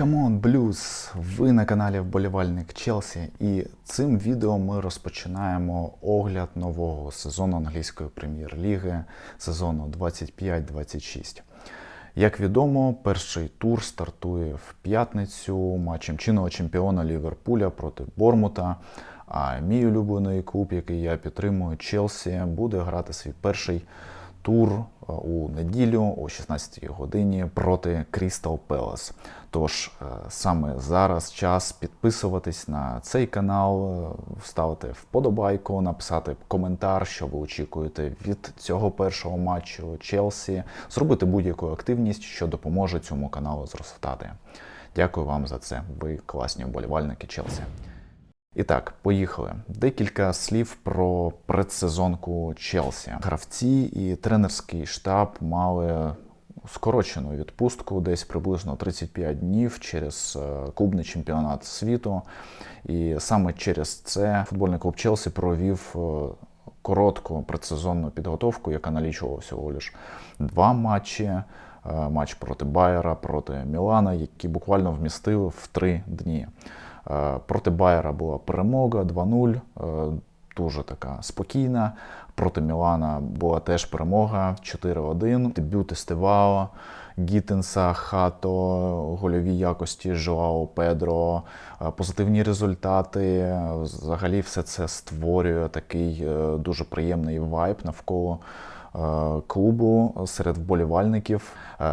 Камон Блюз! Ви на каналі Вболівальник Челсі, і цим відео ми розпочинаємо огляд нового сезону англійської прем'єр-ліги сезону 25-26. Як відомо, перший тур стартує в п'ятницю матчем чинного чемпіона Ліверпуля проти Бормута. А мій улюблений клуб, який я підтримую, Челсі, буде грати свій перший тур е, у неділю о 16 годині проти Crystal Palace. Тож е, саме зараз час підписуватись на цей канал, е, ставити вподобайку, написати коментар, що ви очікуєте від цього першого матчу Челсі, зробити будь-яку активність, що допоможе цьому каналу зростати. Дякую вам за це. Ви класні вболівальники Челсі. І так, поїхали. Декілька слів про предсезонку Челсі. Гравці і тренерський штаб мали скорочену відпустку, десь приблизно 35 днів через е, клубний чемпіонат світу. І саме через це футбольний клуб Челсі провів е, коротку предсезонну підготовку, яка налічувала всього лиш два матчі. Е, Матч проти Байера, проти Мілана, які буквально вмістили в три дні. Е, Проти Байера була перемога 2-0, е, дуже така спокійна. Проти Мілана була теж перемога 4-1. Дебют Estevao, Гіттенса, Хато, гольові якості Жоао Педро, е, позитивні результати. Взагалі все це створює такий дуже приємний вайб навколо клубу серед вболівальників.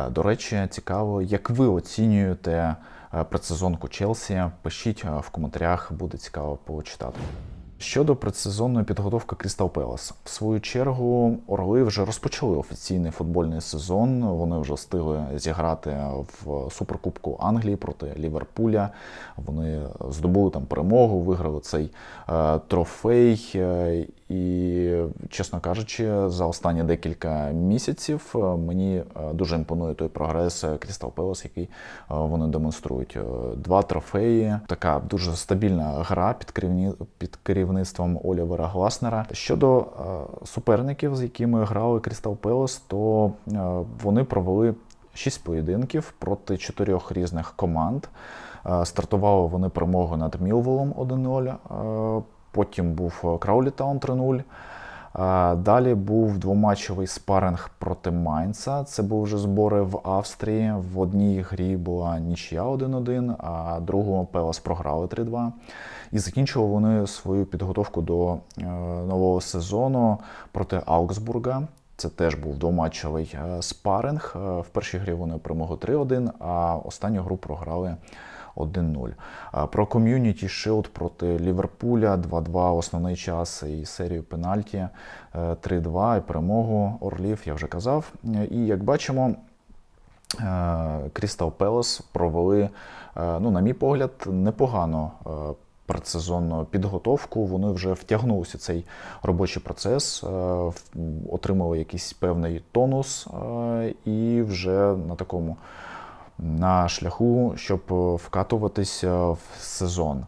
До речі, цікаво, як ви оцінюєте предсезонку Челсі? Пишіть е, в коментарях, буде цікаво почитати. Щодо предсезонної підготовки Крістал Пелас, в свою чергу Орли вже розпочали офіційний футбольний сезон. Вони вже встигли зіграти в суперкубку Англії проти Ліверпуля. Вони здобули там перемогу, виграли цей е, трофей. Е, і, чесно кажучи, за останні декілька місяців е, мені е, дуже імпонує той прогрес Крістал Пелас, який е, вони демонструють. Е, Два трофеї, така дуже стабільна гра під керівні під керівництвом Олівера Гласнера. Щодо е, суперників, з якими грали Крістал Пелас, то е, вони провели шість поєдинків проти чотирьох різних команд. Е, Стартували вони перемогою над Мілволом 1-0. Е, Потім був Краулі Таун 3-0. Далі був двоматчевий спаринг проти Майнца. Це був вже збори в Австрії. В одній грі була нічия 1-1, а другу Пелас програли 3-2. І закінчили вони свою підготовку до е, нового сезону проти Аугсбурга. Це теж був двоматчевий е, спаринг. Е, В першій грі вони перемогли 3-1, а останню гру програли 1-0. Про ком'юніті Шилд проти Ліверпуля 2-2 основний час і серію пенальті е, 3-2 і перемогу Орлів, я вже казав. Е, І як бачимо, Крістал Пелес провели, е, ну, на мій погляд, непогано е, предсезонну підготовку. Вони вже втягнулися в цей робочий процес, е, отримали якийсь певний тонус е, і вже на такому на шляху, щоб е, вкатуватися в сезон.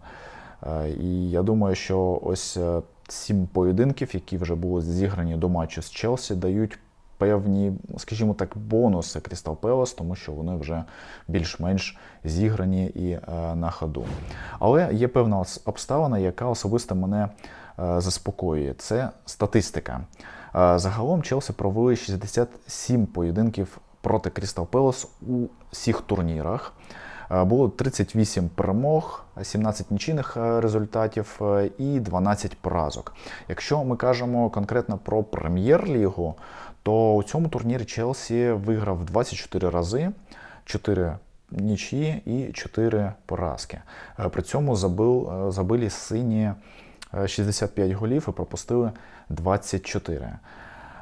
Е, І я думаю, що ось е, сім поєдинків, які вже були зіграні до матчу з Челсі, дають певні, скажімо так, бонуси Крістал Пелес, тому що вони вже більш-менш зіграні і е, на ходу. Але є певна обставина, яка особисто мене е, заспокоює. Це статистика. Е, Загалом Челсі провели 67 поєдинків проти Крістал Пелес у всіх турнірах. Е, Було 38 перемог, 17 нічийних е, результатів е, і 12 поразок. Якщо ми кажемо конкретно про прем'єр-лігу, то у цьому турнірі Челсі виграв 24 рази, 4 нічиї і 4 поразки. При цьому забив, забили сині е, 65 голів і пропустили 24.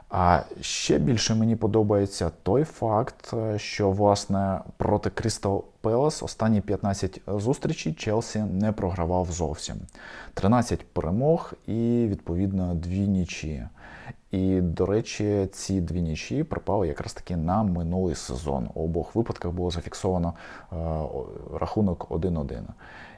А ще більше мені подобається той факт, е, що власне проти Crystal Palace останні 15 зустрічей Челсі не програвав зовсім. 13 перемог і відповідно дві нічі. І, до речі, ці дві нічі припали якраз таки на минулий сезон. У обох випадках було зафіксовано е, рахунок 1-1.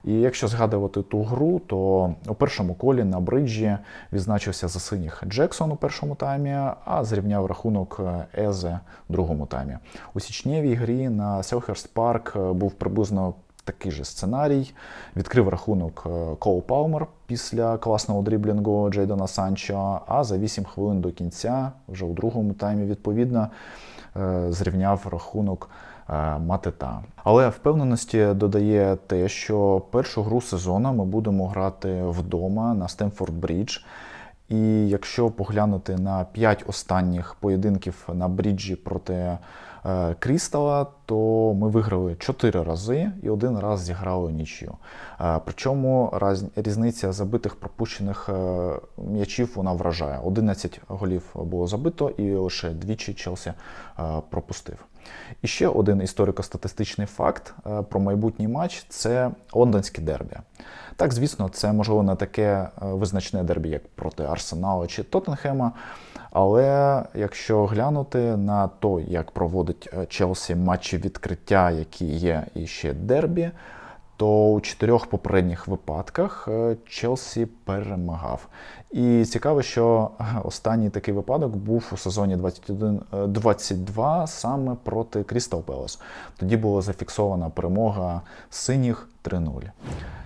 І якщо згадувати ту гру, то у першому колі на бриджі відзначився за синіх Джексон у першому таймі, а зрівняв рахунок Езе у другому таймі. У січневій грі на Селхерст Парк був приблизно такий же сценарій. Відкрив рахунок е, Кол Палмер після класного дріблінгу Джейдона Санчо. А за 8 хвилин до кінця, вже у другому таймі, відповідно, е, зрівняв рахунок е, Матета. Але впевненості додає те, що першу гру сезону ми будемо грати вдома на Стемфорд Брідж. І якщо поглянути на п'ять останніх поєдинків на бріджі проти Крістала, то ми виграли чотири рази і один раз зіграли нічю. Е, причому різниця забитих пропущених е, м'ячів вона вражає. 11 голів було забито, і лише двічі Челсі е, пропустив. І ще один історико-статистичний факт про майбутній матч це лондонське дербі. Так, звісно, це можливо не таке визначне дербі, як проти Арсенала чи Тоттенхема. Але якщо глянути на то, як проводить Челсі матчі відкриття, які є і ще дербі, то у чотирьох попередніх випадках е, Челсі перемагав. І цікаво, що е, останній такий випадок був у сезоні 21-22 саме проти Крістал Пелес. Тоді була зафіксована перемога синіх 3-0.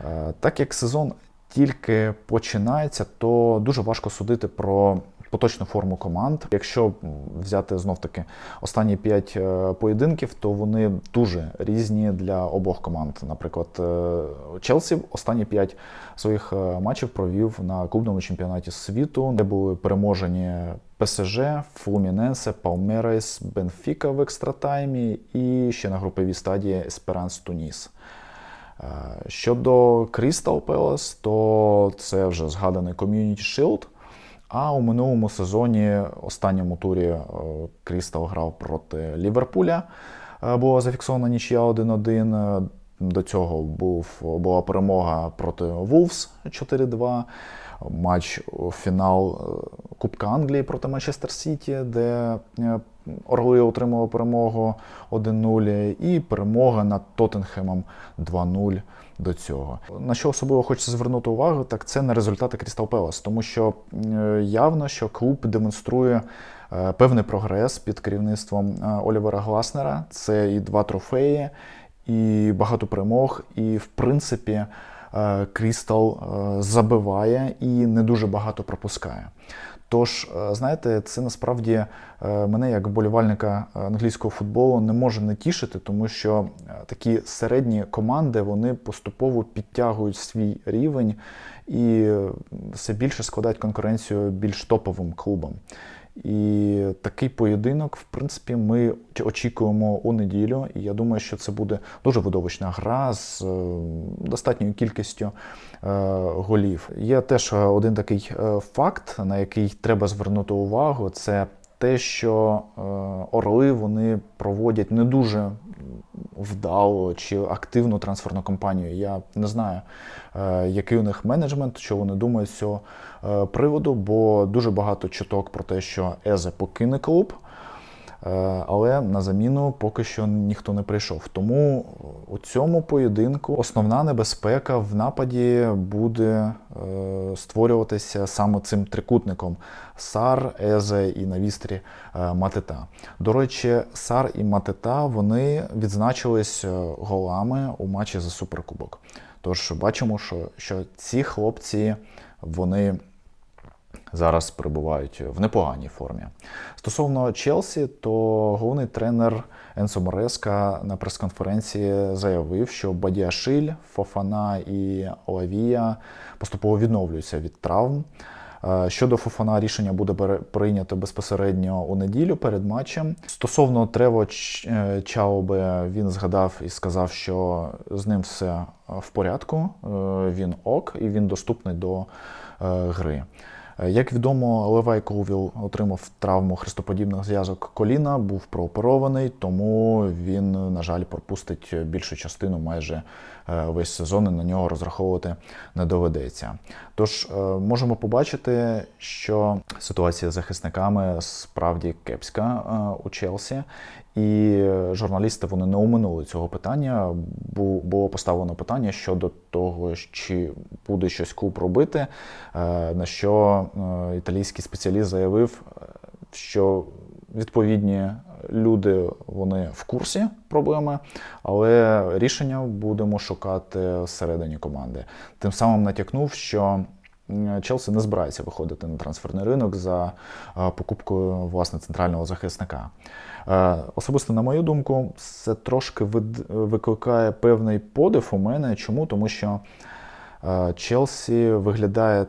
Е, Так як сезон тільки починається, то дуже важко судити про поточну форму команд. Якщо взяти знов таки останні п'ять е, поєдинків, то вони дуже різні для обох команд. Наприклад, е, Челсі останні п'ять своїх е, матчів провів на клубному чемпіонаті світу, де були переможені ПСЖ, Флуміненсе, Палмерес, Бенфіка в екстратаймі і ще на груповій стадії Есперанс Туніс. Щодо Crystal Palace, то це вже згаданий Community Shield. А у минулому сезоні, останньому турі, Крістал грав проти Ліверпуля. Е, Була зафіксована нічия 1-1. Е, До цього був, була перемога проти Wolves 4-2. Матч фінал е, Кубка Англії проти Манчестер Сіті, де е, Орли отримали перемогу 1-0, і перемога над Тоттенхемом 2-0 до цього. На що особливо хочеться звернути увагу, так це на результати Крістал Пелас, тому що е, явно, що клуб демонструє е, певний прогрес під керівництвом е, Олівера Гласнера. Це і два трофеї, і багато перемог, і в принципі. Крістал забиває і не дуже багато пропускає. Тож, е, знаєте, це насправді е, мене як вболівальника е, англійського футболу не може не тішити, тому що такі середні команди вони поступово підтягують свій рівень і все більше складають конкуренцію більш топовим клубам. І такий поєдинок, в принципі, ми очікуємо у неділю. І я думаю, що це буде дуже видовищна гра з е, достатньою кількістю е, голів. Є теж е, один такий факт, на який треба звернути увагу. Це те, що е, орли вони проводять не дуже вдало чи активну трансферну кампанію. Я не знаю, е, який у них менеджмент, що вони думають з цього е, приводу, бо дуже багато чуток про те, що Езе покине клуб. Е, Але на заміну поки що ніхто не прийшов. Тому у цьому поєдинку основна небезпека в нападі буде е, створюватися саме цим трикутником Сар, Езе і на вістрі е, Матета. До речі, Сар і Матета вони відзначились голами у матчі за суперкубок. Тож бачимо, що, що ці хлопці вони зараз перебувають в непоганій формі. Стосовно Челсі, то головний тренер Енсо Мореска на прес-конференції заявив, що Бадіашиль, Фофана і Лавія поступово відновлюються від травм. Е, Щодо Фофана, рішення буде прийнято безпосередньо у неділю перед матчем. Стосовно Трево е, Чаобе, він згадав і сказав, що з ним все в порядку, е, він ок і він доступний до гри. Е, Як відомо, Левай Колвіл отримав травму хрестоподібних зв'язок коліна, був прооперований, тому він, на жаль, пропустить більшу частину майже е, весь сезон і на нього розраховувати не доведеться. Тож е, можемо побачити, що ситуація з захисниками справді кепська у Челсі, і журналісти вони не оминули цього питання. Бу- Було поставлено питання щодо того, чи буде щось клуб робити. е, На що е, італійський спеціаліст заявив, е, що відповідні люди вони в курсі проблеми, але рішення будемо шукати всередині команди. Тим самим натякнув, що Челсі не збирається виходити на трансферний ринок за е, покупкою власне центрального захисника. Е, Особисто, на мою думку, це трошки викликає певний подив у мене. Чому? Тому що е, Челсі виглядає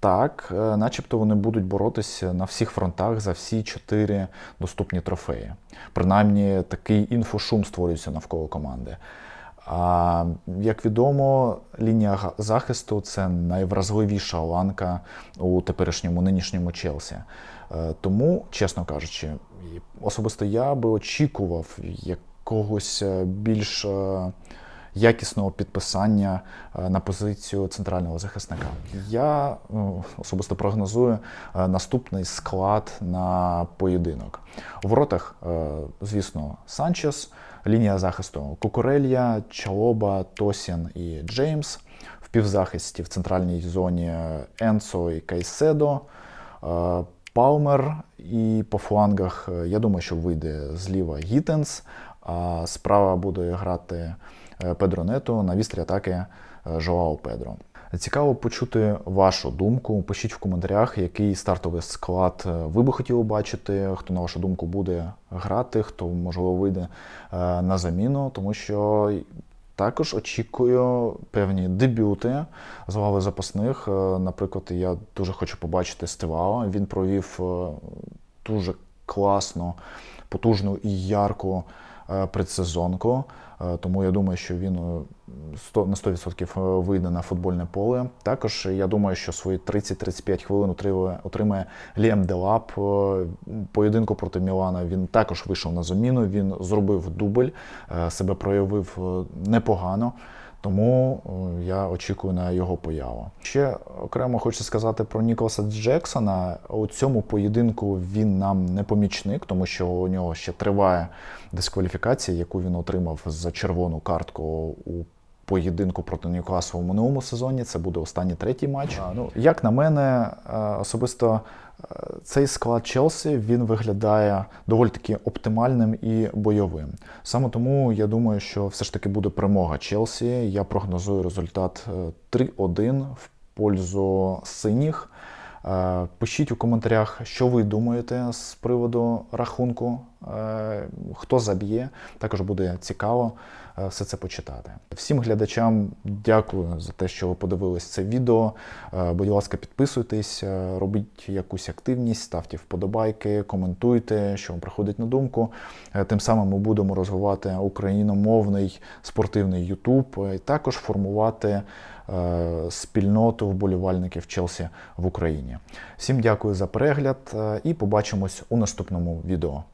так, начебто вони будуть боротися на всіх фронтах за всі чотири доступні трофеї. Принаймні, такий інфошум створюється навколо команди. А як відомо, лінія захисту це найвразливіша ланка у теперішньому нинішньому Челсі. Е, Тому, чесно кажучи, особисто я би очікував якогось е, більш е, якісного підписання на позицію центрального захисника. Я ну, особисто прогнозую наступний склад на поєдинок. У воротах, звісно, Санчес, лінія захисту Кукурелья, Чалоба, Тосін і Джеймс. В півзахисті в центральній зоні Енсо і Кайседо. Е, Палмер і по флангах, е, я думаю, що вийде зліва Гітенс, а справа буде грати е, Педро Нето на вістрі атаки Жоао Педро. Цікаво почути вашу думку. Пишіть в коментарях, який стартовий склад е, ви би хотіли бачити, хто на вашу думку буде грати, хто можливо вийде е, на заміну, тому що також очікую певні дебюти з лави запасних. Е, Наприклад, я дуже хочу побачити Стивао. Він провів дуже класну, потужну і ярку предсезонку. Тому я думаю, що він 100 на 100% вийде на футбольне поле. Також я думаю, що свої 30-35 хвилин отримує, отримає Ліам Делап. Е, Поєдинку проти Мілана він також вийшов на заміну. Він зробив дубль, е, себе проявив е, непогано. Тому е, я очікую на його появу. Ще окремо хочу сказати про Ніколаса Джексона. У цьому поєдинку він нам не помічник, тому що у нього ще триває дискваліфікація, яку він отримав за червону картку у поєдинку проти Ньюкасу в минулому сезоні. Це буде останній третій матч. А, ну, як на мене, е, особисто е, цей склад Челсі він виглядає доволі таки оптимальним і бойовим. Саме тому я думаю, що все ж таки буде перемога Челсі. Я прогнозую результат е, 3-1 в пользу синіх. Е, Пишіть у коментарях, що ви думаєте з приводу рахунку, е, хто заб'є. Також буде цікаво е, все це почитати. Всім глядачам дякую за те, що ви подивились це відео. Будь ласка, підписуйтесь, робіть якусь активність, ставте вподобайки, коментуйте, що вам приходить на думку. Тим самим ми будемо розвивати україномовний спортивний YouTube і також формувати спільноту вболівальників Челсі в Україні. Всім дякую за перегляд е, і побачимось у наступному відео.